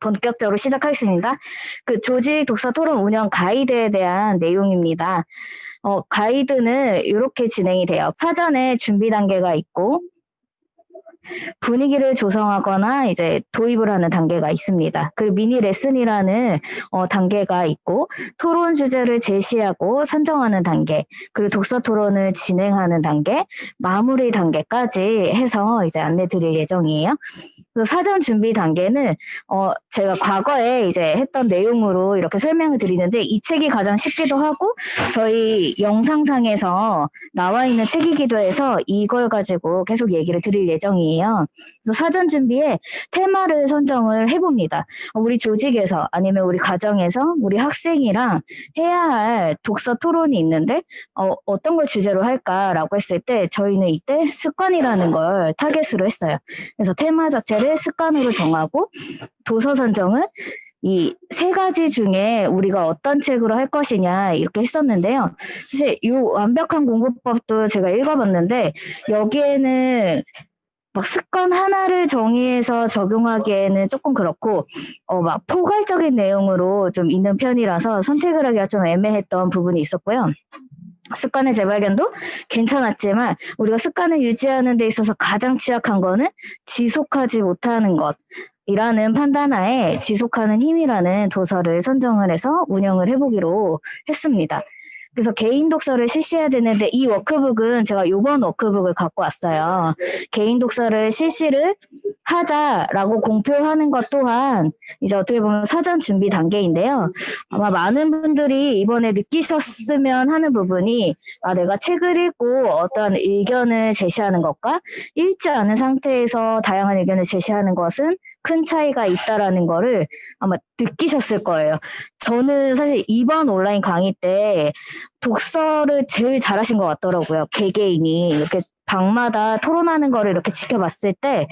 본격적으로 시작하겠습니다. 그 조직 독서 토론 운영 가이드에 대한 내용입니다. 어, 가이드는 이렇게 진행이 돼요. 사전에 준비 단계가 있고, 분위기를 조성하거나 이제 도입을 하는 단계가 있습니다. 그리고 미니 레슨이라는 어, 단계가 있고 토론 주제를 제시하고 선정하는 단계, 그리고 독서 토론을 진행하는 단계, 마무리 단계까지 해서 이제 안내 드릴 예정이에요. 사전 준비 단계는 어, 제가 과거에 이제 했던 내용으로 이렇게 설명을 드리는데 이 책이 가장 쉽기도 하고 저희 영상상에서 나와 있는 책이기도 해서 이걸 가지고 계속 얘기를 드릴 예정이에요. 그래서 사전 준비에 테마를 선정을 해봅니다. 어, 우리 조직에서 아니면 우리 가정에서 우리 학생이랑 해야 할 독서 토론이 있는데 어, 어떤 걸 주제로 할까라고 했을 때 저희는 이때 습관이라는 걸 타겟으로 했어요. 그래서 테마 자체 를 습관으로 정하고 도서 선정은 이 세 가지 중에 우리가 어떤 책으로 할 것이냐 이렇게 했었는데요. 사실 이 완벽한 공부법도 제가 읽어봤는데 여기에는 막 습관 하나를 정의해서 적용하기에는 조금 그렇고 어 막 포괄적인 내용으로 좀 있는 편이라서 선택을 하기가 좀 애매했던 부분이 있었고요. 습관의 재발견도 괜찮았지만 우리가 습관을 유지하는 데 있어서 가장 취약한 거는 지속하지 못하는 것. 이라는 판단하에 지속하는 힘이라는 도서를 선정을 해서 운영을 해보기로 했습니다. 그래서 개인 독서를 실시해야 되는데 이 워크북은 제가 요번 워크북을 갖고 왔어요. 개인 독서를 실시를 하자라고 공표하는 것 또한 이제 어떻게 보면 사전 준비 단계인데요. 아마 많은 분들이 이번에 느끼셨으면 하는 부분이 아, 내가 책을 읽고 어떤 의견을 제시하는 것과 읽지 않은 상태에서 다양한 의견을 제시하는 것은 큰 차이가 있다라는 거를 아마 느끼셨을 거예요. 저는 사실 이번 온라인 강의 때 독서를 제일 잘하신 것 같더라고요. 개개인이 이렇게 방마다 토론하는 거를 이렇게 지켜봤을 때,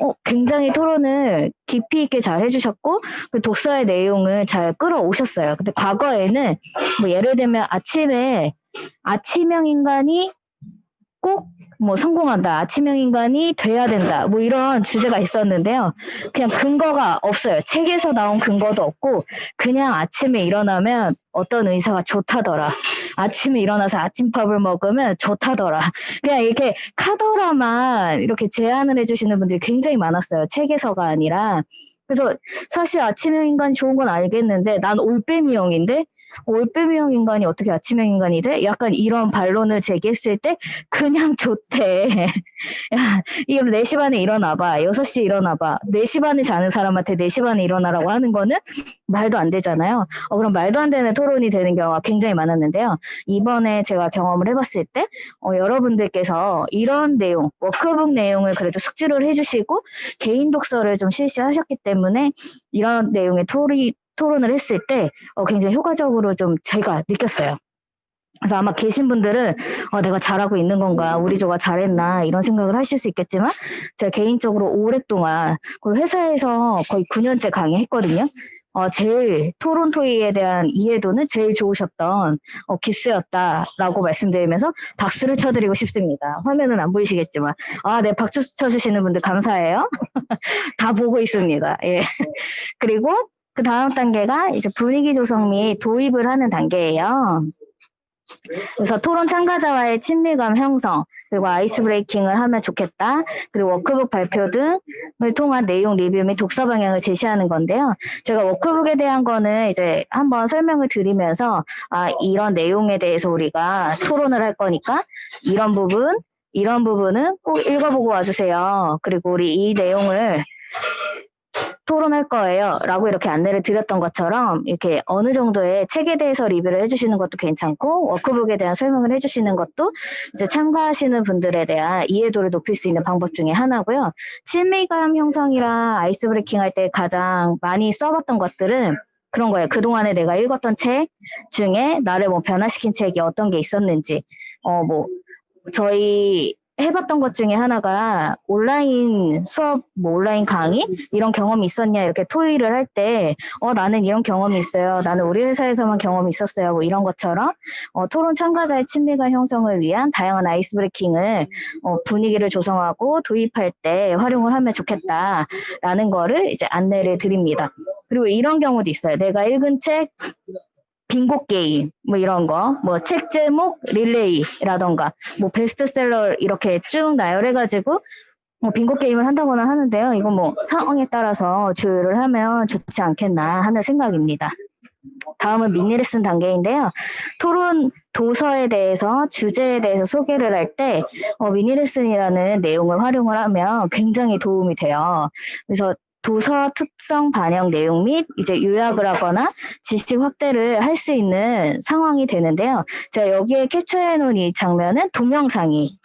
어, 굉장히 토론을 깊이 있게 잘 해주셨고, 그 독서의 내용을 잘 끌어오셨어요. 근데 과거에는, 뭐 예를 들면 아침에 아침형 인간이 꼭 뭐 성공한다, 아침형 인간이 돼야 된다, 뭐 이런 주제가 있었는데요. 그냥 근거가 없어요. 책에서 나온 근거도 없고, 그냥 아침에 일어나면 어떤 의사가 좋다더라. 아침에 일어나서 아침밥을 먹으면 좋다더라. 그냥 이렇게 카더라만 이렇게 제안을 해주시는 분들이 굉장히 많았어요. 책에서가 아니라. 그래서 사실 아침형 인간이 좋은 건 알겠는데 난 올빼미형인데 올빼미형 인간이 어떻게 아침형 인간이 돼? 약간 이런 반론을 제기했을 때 그냥 좋대. 야, 이거 4시 반에 일어나봐. 6시 일어나봐. 4시 반에 자는 사람한테 4시 반에 일어나라고 하는 거는 말도 안 되잖아요. 어, 그럼 말도 안 되는 토론이 되는 경우가 굉장히 많았는데요. 이번에 제가 경험을 해봤을 때 어, 여러분들께서 이런 내용, 워크북 내용을 그래도 숙지를 해주시고 개인 독서를 좀 실시하셨기 때문에 이런 내용의 토리, 토론을 했을 때 어, 굉장히 효과적으로 좀 제가 느꼈어요. 그래서 아마 계신 분들은 어, 내가 잘하고 있는 건가, 우리 조가 잘했나 이런 생각을 하실 수 있겠지만 제가 개인적으로 오랫동안 그 회사에서 거의 9년째 강의했거든요. 어, 제일 토론 토의에 대한 이해도는 제일 좋으셨던 어, 기수였다라고 말씀드리면서 박수를 쳐드리고 싶습니다. 화면은 안 보이시겠지만 아, 네 박수 쳐주시는 분들 감사해요. 다 보고 있습니다. 예. 그리고 그 다음 단계가 이제 분위기 조성 및 도입을 하는 단계예요. 그래서 토론 참가자와의 친밀감 형성, 그리고 아이스 브레이킹을 하면 좋겠다. 그리고 워크북 발표 등을 통한 내용 리뷰 및 독서 방향을 제시하는 건데요. 제가 워크북에 대한 거는 이제 한번 설명을 드리면서, 아, 이런 내용에 대해서 우리가 토론을 할 거니까, 이런 부분, 이런 부분은 꼭 읽어보고 와주세요. 그리고 우리 이 내용을 토론할 거예요. 라고 이렇게 안내를 드렸던 것처럼 이렇게 어느 정도의 책에 대해서 리뷰를 해주시는 것도 괜찮고 워크북에 대한 설명을 해주시는 것도 이제 참가하시는 분들에 대한 이해도를 높일 수 있는 방법 중에 하나고요. 친밀감 형성이랑 아이스 브레이킹 할 때 가장 많이 써봤던 것들은 그런 거예요. 그동안에 내가 읽었던 책 중에 나를 뭐 변화시킨 책이 어떤 게 있었는지, 어, 뭐, 저희 해봤던 것 중에 하나가 온라인 수업, 뭐 온라인 강의 이런 경험이 있었냐 이렇게 토의를 할 때 어 나는 이런 경험이 있어요. 나는 우리 회사에서만 경험이 있었어요. 뭐 이런 것처럼 어, 토론 참가자의 친밀감 형성을 위한 다양한 아이스 브레이킹을 어, 분위기를 조성하고 도입할 때 활용을 하면 좋겠다라는 거를 이제 안내를 드립니다. 그리고 이런 경우도 있어요. 내가 읽은 책 빙고 게임 뭐 이런 거 뭐 책 제목 릴레이라던가 뭐 베스트셀러 이렇게 쭉 나열해 가지고 뭐 빙고 게임을 한다거나 하는데요. 이거 뭐 상황에 따라서 조율을 하면 좋지 않겠나 하는 생각입니다. 다음은 미니 레슨 단계인데요. 토론 도서에 대해서 주제에 대해서 소개를 할때 어, 미니 레슨이라는 내용을 활용을 하면 굉장히 도움이 돼요. 그래서 도서 특성 반영 내용 및 이제 요약을 하거나 지식 확대를 할 수 있는 상황이 되는데요. 제가 여기에 캡처해 놓은 이 장면은 동영상이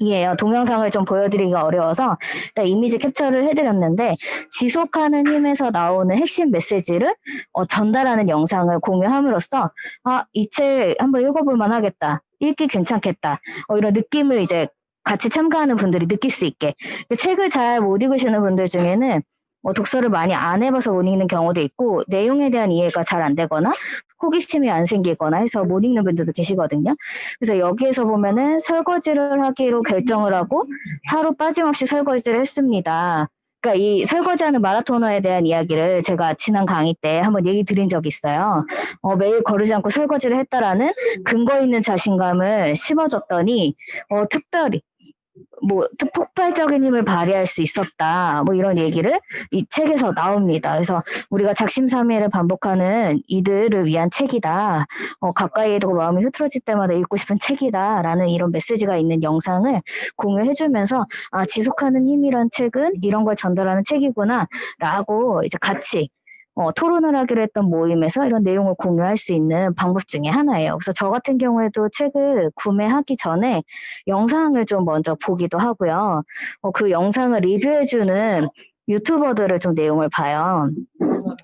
이에요. 동영상을 좀 보여드리기가 어려워서 이미지 캡처를 해드렸는데 지속하는 힘에서 나오는 핵심 메시지를 어, 전달하는 영상을 공유함으로써 아, 이 책 한번 읽어볼 만하겠다. 읽기 괜찮겠다. 어, 이런 느낌을 이제 같이 참가하는 분들이 느낄 수 있게 책을 잘 못 읽으시는 분들 중에는 뭐 독서를 많이 안 해봐서 못 읽는 경우도 있고 내용에 대한 이해가 잘 안 되거나 호기심이 안 생기거나 해서 못 읽는 분들도 계시거든요. 그래서 여기에서 보면은 설거지를 하기로 결정을 하고 하루 빠짐없이 설거지를 했습니다. 그러니까 이 설거지하는 마라토너에 대한 이야기를 제가 지난 강의 때 한번 얘기 드린 적이 있어요. 어, 매일 거르지 않고 설거지를 했다라는 근거 있는 자신감을 심어줬더니 어, 특별히 뭐 폭발적인 힘을 발휘할 수 있었다. 뭐 이런 얘기를 이 책에서 나옵니다. 그래서 우리가 작심삼일을 반복하는 이들을 위한 책이다. 어, 가까이에 두고 마음이 흐트러질 때마다 읽고 싶은 책이다라는 이런 메시지가 있는 영상을 공유해주면서 아 지속하는 힘이란 책은 이런 걸 전달하는 책이구나라고 이제 같이 어, 토론을 하기로 했던 모임에서 이런 내용을 공유할 수 있는 방법 중에 하나예요. 그래서 저 같은 경우에도 책을 구매하기 전에 영상을 좀 먼저 보기도 하고요. 어, 그 영상을 리뷰해주는 유튜버들을 좀 내용을 봐요.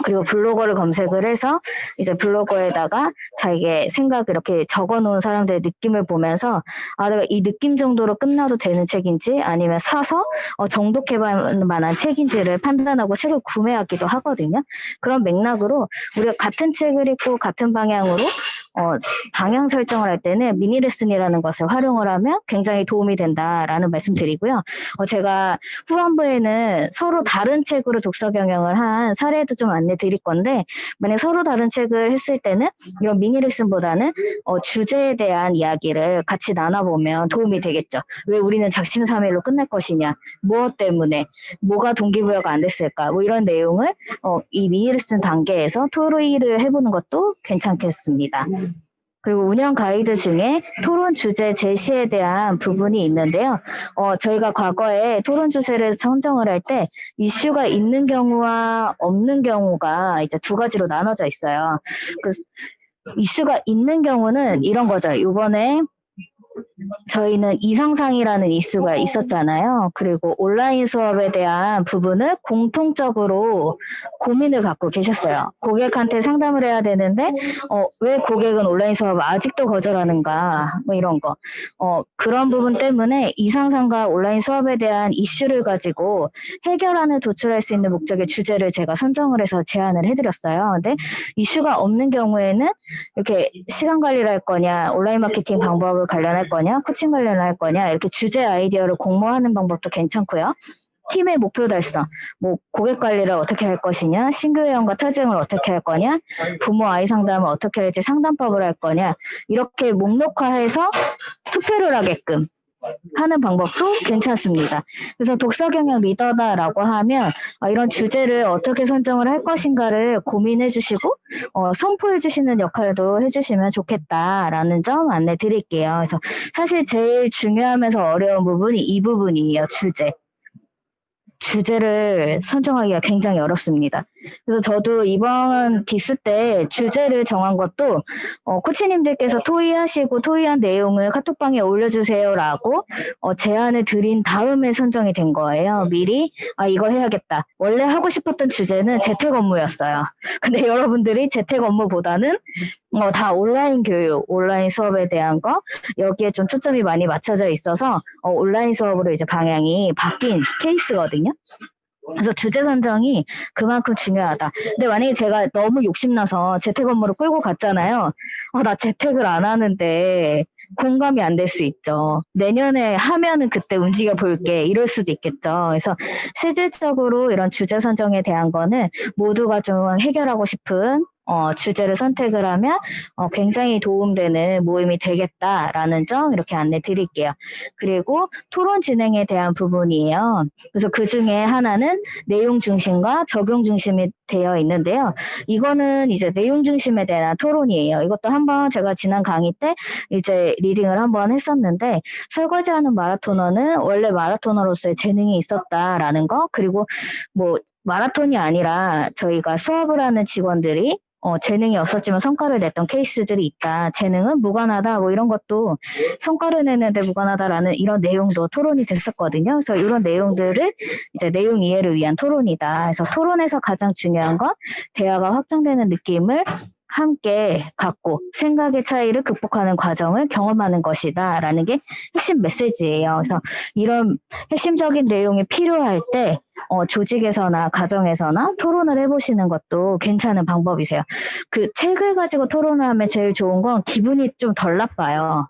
그리고 블로거를 검색을 해서 이제 블로거에다가 자기의 생각 이렇게 적어 놓은 사람들의 느낌을 보면서 아 내가 이 느낌 정도로 끝나도 되는 책인지 아니면 사서 어, 정독해 볼 만한 책인지를 판단하고 책을 구매하기도 하거든요. 그런 맥락으로 우리가 같은 책을 읽고 같은 방향으로 어, 방향 설정을 할 때는 미니 레슨이라는 것을 활용을 하면 굉장히 도움이 된다라는 말씀 드리고요. 어, 제가 후반부에는 서로 다른 책으로 독서 경영을 한 사례도 좀 안내 드릴 건데, 만약 서로 다른 책을 했을 때는 이런 미니 레슨보다는 어, 주제에 대한 이야기를 같이 나눠보면 도움이 되겠죠. 왜 우리는 작심삼일로 끝날 것이냐, 무엇 때문에, 뭐가 동기부여가 안 됐을까, 뭐 이런 내용을 어, 이 미니 레슨 단계에서 토로이를 해보는 것도 괜찮겠습니다. 그리고 운영 가이드 중에 토론 주제 제시에 대한 부분이 있는데요. 어, 저희가 과거에 토론 주제를 선정을 할 때 이슈가 있는 경우와 없는 경우가 이제 두 가지로 나눠져 있어요. 그 이슈가 있는 경우는 이런 거죠. 이번에 저희는 이상상이라는 이슈가 있었잖아요. 그리고 온라인 수업에 대한 부분을 공통적으로 고민을 갖고 계셨어요. 고객한테 상담을 해야 되는데, 어, 왜 고객은 온라인 수업을 아직도 거절하는가, 뭐 이런 거. 어, 그런 부분 때문에 이상상과 온라인 수업에 대한 이슈를 가지고 해결안을 도출할 수 있는 목적의 주제를 제가 선정을 해서 제안을 해드렸어요. 근데 이슈가 없는 경우에는 이렇게 시간 관리를 할 거냐, 온라인 마케팅 방법을 관련할 거냐, 코칭 관련을 할 거냐, 이렇게 주제 아이디어를 공모하는 방법도 괜찮고요. 팀의 목표 달성, 뭐 고객 관리를 어떻게 할 것이냐, 신규 회원과 타쟁을 어떻게 할 거냐, 부모 아이 상담을 어떻게 할지 상담법을 할 거냐, 이렇게 목록화해서 투표를 하게끔 하는 방법도 괜찮습니다. 그래서 독서 경영 리더다라고 하면 어, 이런 주제를 어떻게 선정을 할 것인가를 고민해 주시고 어, 선포해 주시는 역할도 해 주시면 좋겠다라는 점 안내 드릴게요. 그래서 사실 제일 중요하면서 어려운 부분이 이 부분이에요. 주제. 주제를 선정하기가 굉장히 어렵습니다. 그래서 저도 이번 디스 때 주제를 정한 것도 어, 코치님들께서 토의하시고 토의한 내용을 카톡방에 올려주세요라고 어, 제안을 드린 다음에 선정이 된 거예요. 미리 아 이걸 해야겠다. 원래 하고 싶었던 주제는 재택 업무였어요. 근데 여러분들이 재택 업무보다는 어, 다 온라인 교육, 온라인 수업에 대한 거, 여기에 좀 초점이 많이 맞춰져 있어서, 어, 온라인 수업으로 이제 방향이 바뀐 케이스거든요. 그래서 주제 선정이 그만큼 중요하다. 근데 만약에 제가 너무 욕심나서 재택 업무를 끌고 갔잖아요. 어, 나 재택을 안 하는데 공감이 안 될 수 있죠. 내년에 하면은 그때 움직여 볼게. 이럴 수도 있겠죠. 그래서 실질적으로 이런 주제 선정에 대한 거는 모두가 좀 해결하고 싶은 어, 주제를 선택을 하면 어, 굉장히 도움되는 모임이 되겠다라는 점 이렇게 안내 드릴게요. 그리고 토론 진행에 대한 부분이에요. 그래서 그 중에 하나는 내용 중심과 적용 중심이 되어 있는데요. 이거는 이제 내용 중심에 대한 토론이에요. 이것도 한번 제가 지난 강의 때 이제 리딩을 한번 했었는데 설거지하는 마라토너는 원래 마라토너로서의 재능이 있었다라는 거 그리고 뭐 마라톤이 아니라 저희가 수업을 하는 직원들이 어, 재능이 없었지만 성과를 냈던 케이스들이 있다. 재능은 무관하다. 뭐 이런 것도 성과를 내는데 무관하다라는 이런 내용도 토론이 됐었거든요. 그래서 이런 내용들을 이제 내용 이해를 위한 토론이다. 그래서 토론에서 가장 중요한 건 대화가 확장되는 느낌을 함께 갖고 생각의 차이를 극복하는 과정을 경험하는 것이다. 라는 게 핵심 메시지예요. 그래서 이런 핵심적인 내용이 필요할 때 어, 조직에서나 가정에서나 토론을 해보시는 것도 괜찮은 방법이세요. 그 책을 가지고 토론을 하면 제일 좋은 건 기분이 좀 덜 나빠요.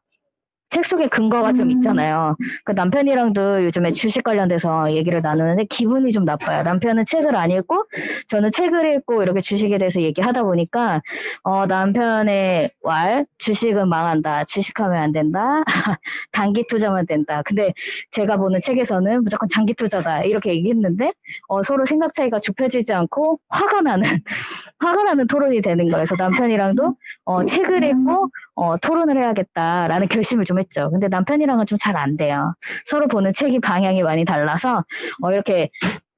책 속에 근거가 좀 음. 있잖아요. 그 남편이랑도 요즘에 주식 관련돼서 얘기를 나누는데 기분이 좀 나빠요. 남편은 책을 안 읽고 저는 책을 읽고 이렇게 주식에 대해서 얘기하다 보니까 어, 남편의 말 주식은 망한다. 주식하면 안 된다. 단기 투자만 된다. 근데 제가 보는 책에서는 무조건 장기 투자다. 이렇게 얘기했는데 어, 서로 생각 차이가 좁혀지지 않고 화가 나는 화가 나는 토론이 되는 거예요. 그래서 남편이랑도 어, 책을 읽고 어, 토론을 해야겠다라는 결심을 좀 했죠. 근데 남편이랑은 좀 잘 안 돼요. 서로 보는 책이 방향이 많이 달라서 어, 이렇게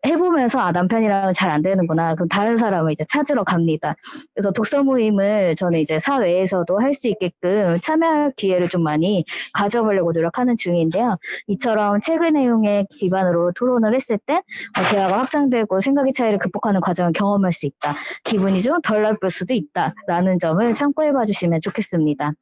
해보면서 아 남편이랑은 잘 안 되는구나. 그럼 다른 사람을 이제 찾으러 갑니다. 그래서 독서 모임을 저는 이제 사회에서도 할 수 있게끔 참여할 기회를 좀 많이 가져보려고 노력하는 중인데요. 이처럼 책의 내용에 기반으로 토론을 했을 때 어, 대화가 확장되고 생각의 차이를 극복하는 과정을 경험할 수 있다. 기분이 좀 덜 나쁠 수도 있다라는 점을 참고해 봐 주시면 좋겠습니다.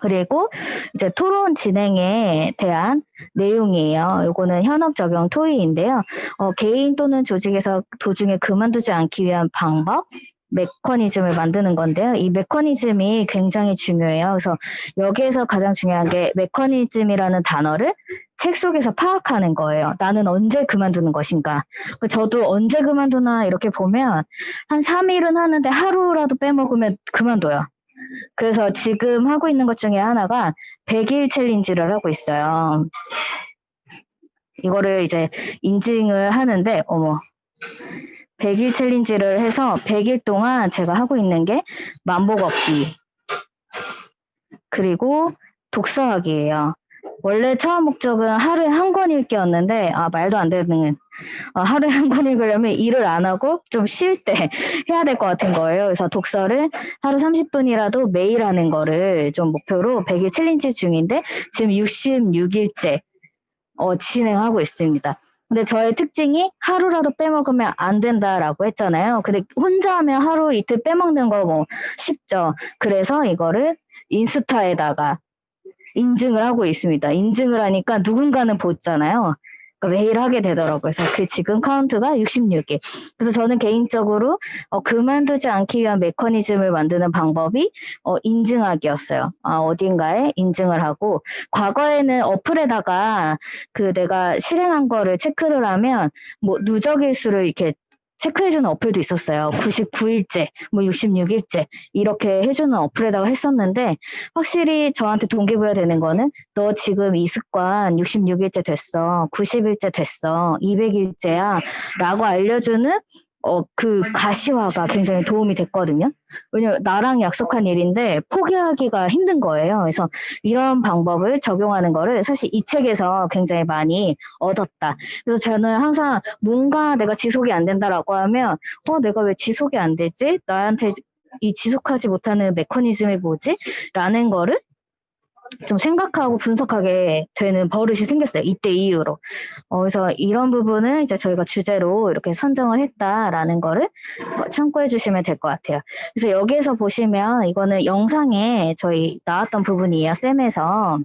그리고 이제 토론 진행에 대한 내용이에요. 요거는 현업 적용 토의인데요. 어, 개인 또는 조직에서 도중에 그만두지 않기 위한 방법, 메커니즘을 만드는 건데요. 이 메커니즘이 굉장히 중요해요. 그래서 여기에서 가장 중요한 게 메커니즘이라는 단어를 책 속에서 파악하는 거예요. 나는 언제 그만두는 것인가. 저도 언제 그만두나 이렇게 보면 한 3일은 하는데 하루라도 빼먹으면 그만둬요. 그래서 지금 하고 있는 것 중에 하나가 100일 챌린지를 하고 있어요. 이거를 이제 인증을 하는데, 어머. 100일 챌린지를 해서 100일 동안 제가 하고 있는 게 만보 걷기. 그리고 독서하기예요. 원래 처음 목적은 하루에 한 권 읽기였는데, 아, 말도 안 되는, 어, 하루에 한 권 읽으려면 일을 안 하고 좀 쉴 때 해야 될 것 같은 거예요. 그래서 독서를 하루 30분이라도 매일 하는 거를 좀 목표로 100일 챌린지 중인데, 지금 66일째, 어, 진행하고 있습니다. 근데 저의 특징이 하루라도 빼먹으면 안 된다라고 했잖아요. 근데 혼자 하면 하루 이틀 빼먹는 거 뭐 쉽죠. 그래서 이거를 인스타에다가 인증을 하고 있습니다. 인증을 하니까 누군가는 보잖아요. 그러니까 매일 하게 되더라고요. 그래서 그 지금 카운트가 66일. 그래서 저는 개인적으로 어, 그만두지 않기 위한 메커니즘을 만드는 방법이 어, 인증하기였어요. 아, 어딘가에 인증을 하고 과거에는 어플에다가 그 내가 실행한 거를 체크를 하면 뭐 누적 일수를 이렇게 체크해주는 어플도 있었어요. 99일째, 뭐 66일째 이렇게 해주는 어플에다가 했었는데 확실히 저한테 동기부여 되는 거는 너 지금 이 습관 66일째 됐어, 90일째 됐어, 200일째야 라고 알려주는 어, 그 가시화가 굉장히 도움이 됐거든요. 왜냐면 나랑 약속한 일인데 포기하기가 힘든 거예요. 그래서 이런 방법을 적용하는 거를 사실 이 책에서 굉장히 많이 얻었다. 그래서 저는 항상 뭔가 내가 지속이 안 된다라고 하면 어, 내가 왜 지속이 안 되지? 나한테 이 지속하지 못하는 메커니즘이 뭐지? 라는 거를 좀 생각하고 분석하게 되는 버릇이 생겼어요. 이때 이후로. 어, 그래서 이런 부분을 이제 저희가 주제로 이렇게 선정을 했다라는 거를 어, 참고해 주시면 될 것 같아요. 그래서 여기에서 보시면 이거는 영상에 저희 나왔던 부분이에요. 쌤에서.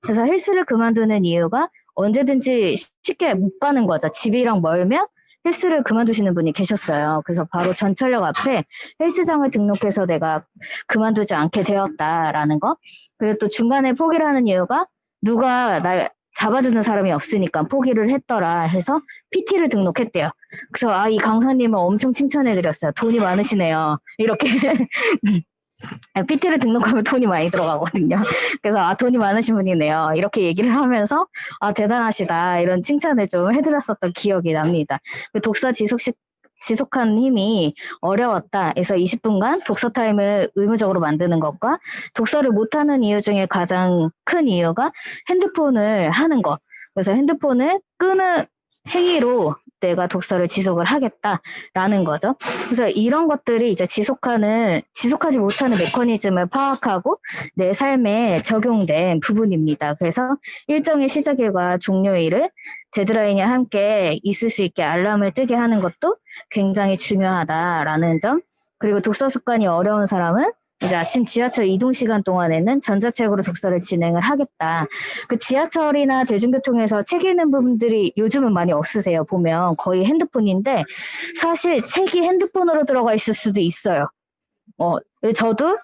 그래서 헬스를 그만두는 이유가 언제든지 쉽게 못 가는 거죠. 집이랑 멀면 헬스를 그만두시는 분이 계셨어요. 그래서 바로 전철역 앞에 헬스장을 등록해서 내가 그만두지 않게 되었다라는 거. 그리고 또 중간에 포기를 하는 이유가 누가 날 잡아주는 사람이 없으니까 포기를 했더라 해서 PT를 등록했대요. 그래서 아, 이 강사님을 엄청 칭찬해드렸어요. 돈이 많으시네요. 이렇게. PT를 등록하면 돈이 많이 들어가거든요. 그래서 아, 돈이 많으신 분이네요. 이렇게 얘기를 하면서 아, 대단하시다. 이런 칭찬을 좀 해드렸었던 기억이 납니다. 그 독서 지속식 지속하는 힘이 어려웠다. 해서 20분간 독서 타임을 의무적으로 만드는 것과 독서를 못하는 이유 중에 가장 큰 이유가 핸드폰을 하는 것. 그래서 핸드폰을 끄는 행위로 내가 독서를 지속을 하겠다라는 거죠. 그래서 이런 것들이 이제 지속하는, 지속하지 못하는 메커니즘을 파악하고 내 삶에 적용된 부분입니다. 그래서 일정의 시작일과 종료일을 데드라인이 함께 있을 수 있게 알람을 뜨게 하는 것도 굉장히 중요하다라는 점. 그리고 독서 습관이 어려운 사람은 이제 아침 지하철 이동 시간 동안에는 전자책으로 독서를 진행을 하겠다. 그 지하철이나 대중교통에서 책 읽는 분들이 요즘은 많이 없으세요. 보면 거의 핸드폰인데 사실 책이 핸드폰으로 들어가 있을 수도 있어요. 어, 저도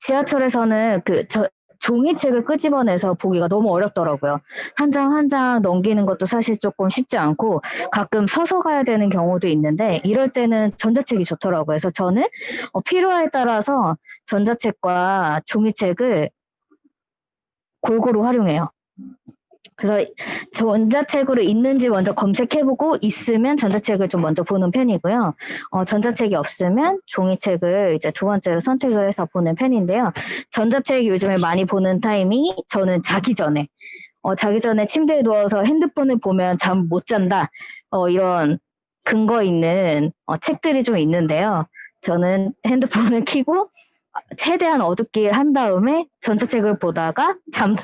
지하철에서는 그, 저, 종이책을 끄집어내서 보기가 너무 어렵더라고요. 한 장 한 장 넘기는 것도 사실 조금 쉽지 않고 가끔 서서 가야 되는 경우도 있는데 이럴 때는 전자책이 좋더라고요. 그래서 저는 어, 필요에 따라서 전자책과 종이책을 골고루 활용해요. 그래서 전자책으로 있는지 먼저 검색해보고 있으면 전자책을 좀 먼저 보는 편이고요. 어, 전자책이 없으면 종이책을 이제 두 번째로 선택을 해서 보는 편인데요. 전자책 요즘에 많이 보는 타이밍이 저는 자기 전에 어, 자기 전에 침대에 누워서 핸드폰을 보면 잠 못 잔다. 어, 이런 근거 있는 어, 책들이 좀 있는데요. 저는 핸드폰을 켜고 최대한 어둡게 한 다음에 전자책을 보다가 잠,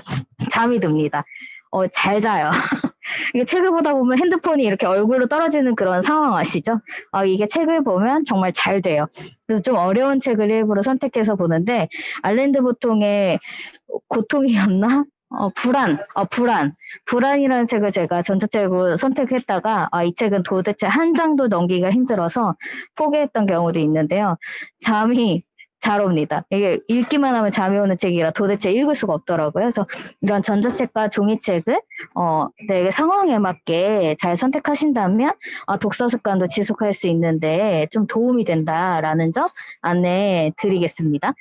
잠이 듭니다. 어, 잘 자요. 이게 책을 보다 보면 핸드폰이 이렇게 얼굴로 떨어지는 그런 상황 아시죠? 어, 이게 책을 보면 정말 잘 돼요. 그래서 좀 어려운 책을 일부러 선택해서 보는데, 알랜드 보통의 고통이었나? 어, 불안, 어, 불안. 불안이라는 책을 제가 전자책으로 선택했다가, 아, 이 책은 도대체 한 장도 넘기기가 힘들어서 포기했던 경우도 있는데요. 잠이 잘 옵니다. 이게 읽기만 하면 잠이 오는 책이라 도대체 읽을 수가 없더라고요. 그래서 이런 전자책과 종이책을 어, 내 상황에 맞게 잘 선택하신다면 아, 독서 습관도 지속할 수 있는데 좀 도움이 된다라는 점 안내 드리겠습니다.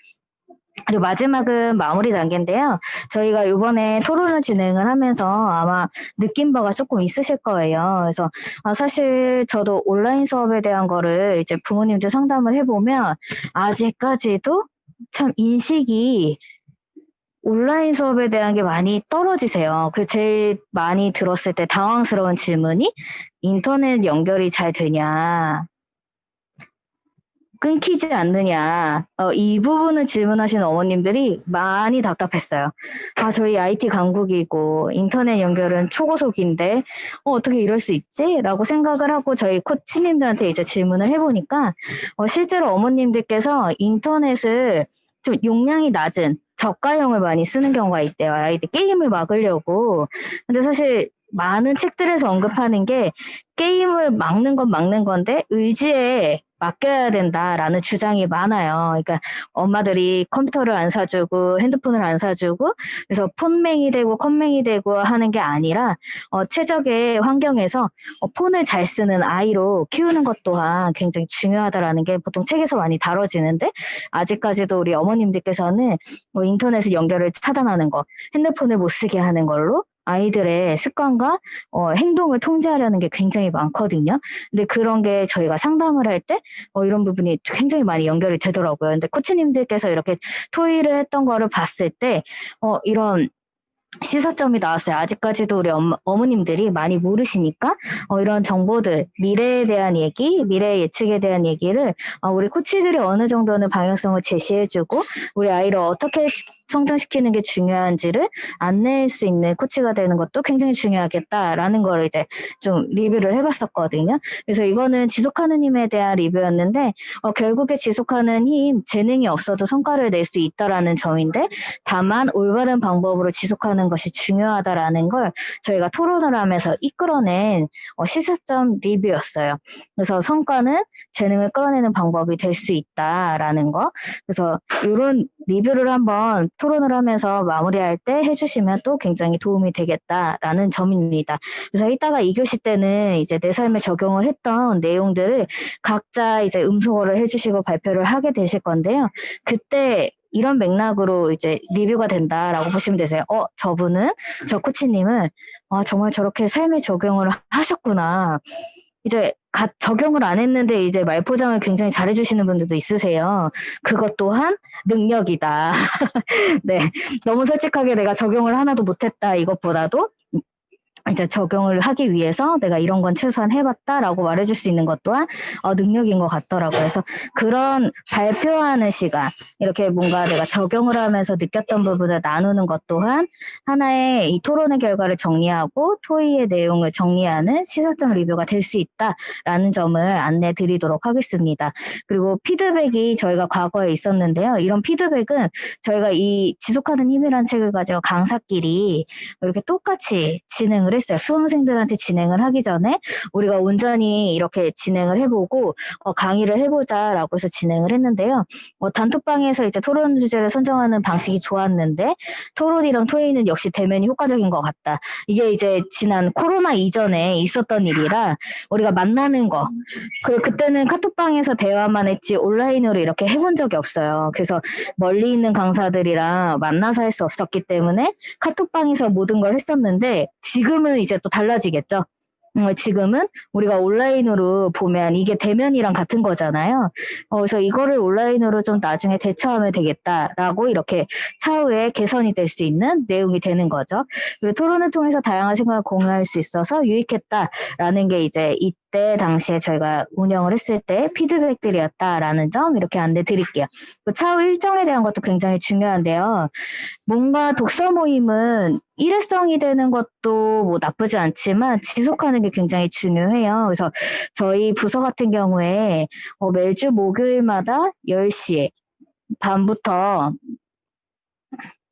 그리고 마지막은 마무리 단계인데요. 저희가 이번에 토론을 진행을 하면서 아마 느낀 바가 조금 있으실 거예요. 그래서 아, 사실 저도 온라인 수업에 대한 거를 이제 부모님들 상담을 해보면 아직까지도 참 인식이 온라인 수업에 대한 게 많이 떨어지세요. 그 제일 많이 들었을 때 당황스러운 질문이 인터넷 연결이 잘 되냐, 끊기지 않느냐. 어, 이 부분을 질문하시는 어머님들이 많이 답답했어요. 아, 저희 IT 강국이고 인터넷 연결은 초고속인데 어, 어떻게 이럴 수 있지? 라고 생각을 하고 저희 코치님들한테 이제 질문을 해보니까 어, 실제로 어머님들께서 인터넷을 좀 용량이 낮은 저가형을 많이 쓰는 경우가 있대요. 아이들 게임을 막으려고. 근데 사실 많은 책들에서 언급하는 게 게임을 막는 건 막는 건데 의지에 맡겨야 된다라는 주장이 많아요. 그러니까 엄마들이 컴퓨터를 안 사주고 핸드폰을 안 사주고 그래서 폰맹이 되고 컴맹이 되고 하는 게 아니라 어, 최적의 환경에서 어, 폰을 잘 쓰는 아이로 키우는 것 또한 굉장히 중요하다라는 게 보통 책에서 많이 다뤄지는데 아직까지도 우리 어머님들께서는 뭐 인터넷 연결을 차단하는 거, 핸드폰을 못 쓰게 하는 걸로 아이들의 습관과 어, 행동을 통제하려는 게 굉장히 많거든요. 근데 그런 게 저희가 상담을 할때 어, 이런 부분이 굉장히 많이 연결이 되더라고요. 근데 코치님들께서 이렇게 토의를 했던 거를 봤을 때 어, 이런 시사점이 나왔어요. 아직까지도 우리 엄, 어머님들이 많이 모르시니까 어, 이런 정보들, 미래에 대한 얘기, 미래 예측에 대한 얘기를 어, 우리 코치들이 어느 정도는 방향성을 제시해주고 우리 아이를 어떻게 성장시키는 게 중요한지를 안내할 수 있는 코치가 되는 것도 굉장히 중요하겠다라는 걸 이제 좀 리뷰를 해봤었거든요. 그래서 이거는 지속하는 힘에 대한 리뷰였는데 어, 결국에 지속하는 힘, 재능이 없어도 성과를 낼 수 있다라는 점인데 다만 올바른 방법으로 지속하는 것이 중요하다라는 걸 저희가 토론을 하면서 이끌어낸 어, 시사점 리뷰였어요. 그래서 성과는 재능을 끌어내는 방법이 될 수 있다라는 거. 그래서 이런 리뷰를 한번 토론을 하면서 마무리할 때 해주시면 또 굉장히 도움이 되겠다라는 점입니다. 그래서 이따가 2교시 때는 이제 내 삶에 적용을 했던 내용들을 각자 이제 음소거를 해주시고 발표를 하게 되실 건데요. 그때 이런 맥락으로 이제 리뷰가 된다라고 보시면 되세요. 어, 저분은, 저 코치님은, 아, 정말 저렇게 삶에 적용을 하셨구나. 이제 가, 적용을 안 했는데 이제 말포장을 굉장히 잘해주시는 분들도 있으세요. 그것 또한 능력이다. 네. 너무 솔직하게 내가 적용을 하나도 못했다. 이것보다도 이제 적용을 하기 위해서 내가 이런 건 최소한 해봤다라고 말해줄 수 있는 것 또한 어, 능력인 것 같더라고요. 그래서 그런 발표하는 시간, 이렇게 뭔가 내가 적용을 하면서 느꼈던 부분을 나누는 것 또한 하나의 이 토론의 결과를 정리하고 토의의 내용을 정리하는 시사점 리뷰가 될 수 있다라는 점을 안내 드리도록 하겠습니다. 그리고 피드백이 저희가 과거에 있었는데요. 이런 피드백은 저희가 이 지속하는 힘이라는 책을 가지고 강사끼리 이렇게 똑같이 진행을 했어요. 수강생들한테 진행을 하기 전에 우리가 온전히 이렇게 진행을 해보고 어, 강의를 해보자라고 해서 진행을 했는데요. 어, 단톡방에서 이제 토론 주제를 선정하는 방식이 좋았는데 토론이랑 토의는 역시 대면이 효과적인 것 같다. 이게 이제 지난 코로나 이전에 있었던 일이라 우리가 만나는 거. 그 그때는 카톡방에서 대화만 했지 온라인으로 이렇게 해본 적이 없어요. 그래서 멀리 있는 강사들이랑 만나서 할 수 없었기 때문에 카톡방에서 모든 걸 했었는데 지금 은 이제 또 달라지겠죠. 음, 지금은 우리가 온라인으로 보면 이게 대면이랑 같은 거잖아요. 어, 그래서 이거를 온라인으로 좀 나중에 대처하면 되겠다라고 이렇게 차후에 개선이 될 수 있는 내용이 되는 거죠. 그리고 토론을 통해서 다양한 생각을 공유할 수 있어서 유익했다라는 게 이제 이때 당시에 저희가 운영을 했을 때 피드백들이었다라는 점 이렇게 안내 드릴게요. 그 차후 일정에 대한 것도 굉장히 중요한데요. 뭔가 독서 모임은 일회성이 되는 것도 뭐 나쁘지 않지만 지속하는 게 굉장히 중요해요. 그래서 저희 부서 같은 경우에 어, 매주 목요일마다 10시에 반부터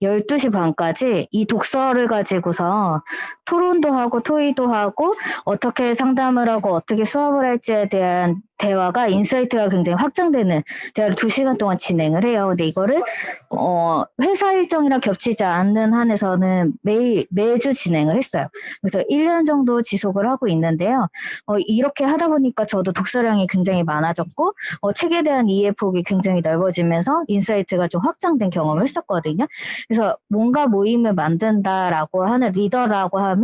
12시 반까지 이 독서를 가지고서 토론도 하고 토의도 하고 어떻게 상담을 하고 어떻게 수업을 할지에 대한 대화가 인사이트가 굉장히 확장되는 대화를 두 시간 동안 진행을 해요. 근데 이거를 어 회사 일정이랑 겹치지 않는 한에서는 매일 매주 진행을 했어요. 그래서 1년 정도 지속을 하고 있는데요. 어 이렇게 하다 보니까 저도 독서량이 굉장히 많아졌고 어 책에 대한 이해 폭이 굉장히 넓어지면서 인사이트가 좀 확장된 경험을 했었거든요. 그래서 뭔가 모임을 만든다라고 하는 리더라고 하면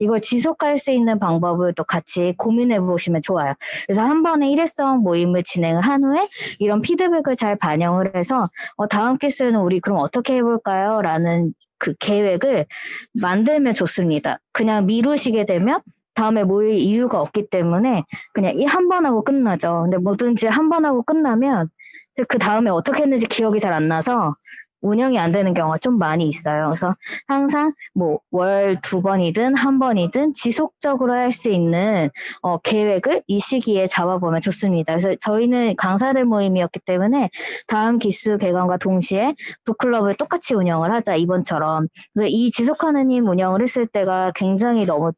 이걸 지속할 수 있는 방법을 또 같이 고민해 보시면 좋아요. 그래서 한 번에 일회성 모임을 진행을 한 후에 이런 피드백을 잘 반영을 해서 어, 다음 기수에는 우리 그럼 어떻게 해볼까요? 라는 그 계획을 만들면 좋습니다. 그냥 미루시게 되면 다음에 모일 이유가 없기 때문에 그냥 이 한 번 하고 끝나죠. 근데 뭐든지 한 번 하고 끝나면 그 다음에 어떻게 했는지 기억이 잘 안 나서 운영이 안 되는 경우가 좀 많이 있어요. 그래서 항상 뭐 월 두 번이든 한 번이든 지속적으로 할 수 있는 어, 계획을 이 시기에 잡아보면 좋습니다. 그래서 저희는 강사들 모임이었기 때문에 다음 기수 개관과 동시에 북클럽을 똑같이 운영을 하자 이번처럼. 그래서 이 지속하는 힘 운영을 했을 때가 굉장히 너무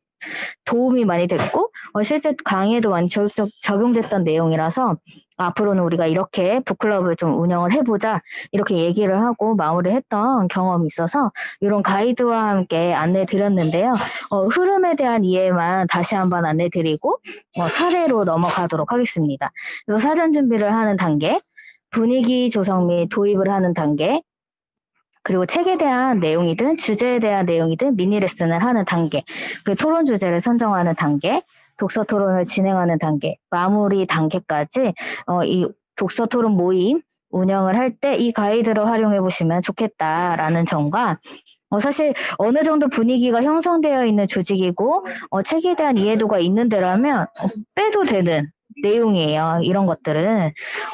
도움이 많이 됐고 어, 실제 강의에도 많이 적용, 적용됐던 내용이라서 앞으로는 우리가 이렇게 북클럽을 좀 운영을 해보자 이렇게 얘기를 하고 마무리를 했던 경험이 있어서 이런 가이드와 함께 안내 드렸는데요. 어, 흐름에 대한 이해만 다시 한번 안내 드리고 어, 사례로 넘어가도록 하겠습니다. 그래서 사전 준비를 하는 단계, 분위기 조성 및 도입을 하는 단계, 그리고 책에 대한 내용이든 주제에 대한 내용이든 미니 레슨을 하는 단계, 그리고 토론 주제를 선정하는 단계, 독서 토론을 진행하는 단계, 마무리 단계까지 어, 이 독서 토론 모임 운영을 할 때 이 가이드를 활용해 보시면 좋겠다라는 점과 어, 사실 어느 정도 분위기가 형성되어 있는 조직이고 어, 책에 대한 이해도가 있는 데라면 어, 빼도 되는 내용이에요. 이런 것들은.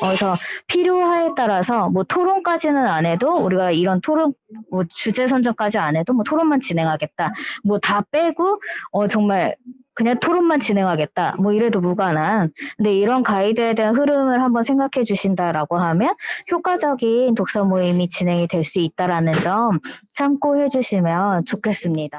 어, 그래서 필요하에 따라서 뭐 토론까지는 안 해도 우리가 이런 토론 뭐 주제 선정까지 안 해도 뭐 토론만 진행하겠다. 뭐 다 빼고 어 정말 그냥 토론만 진행하겠다. 뭐 이래도 무관한. 근데 이런 가이드에 대한 흐름을 한번 생각해 주신다라고 하면 효과적인 독서 모임이 진행이 될 수 있다라는 점 참고해 주시면 좋겠습니다.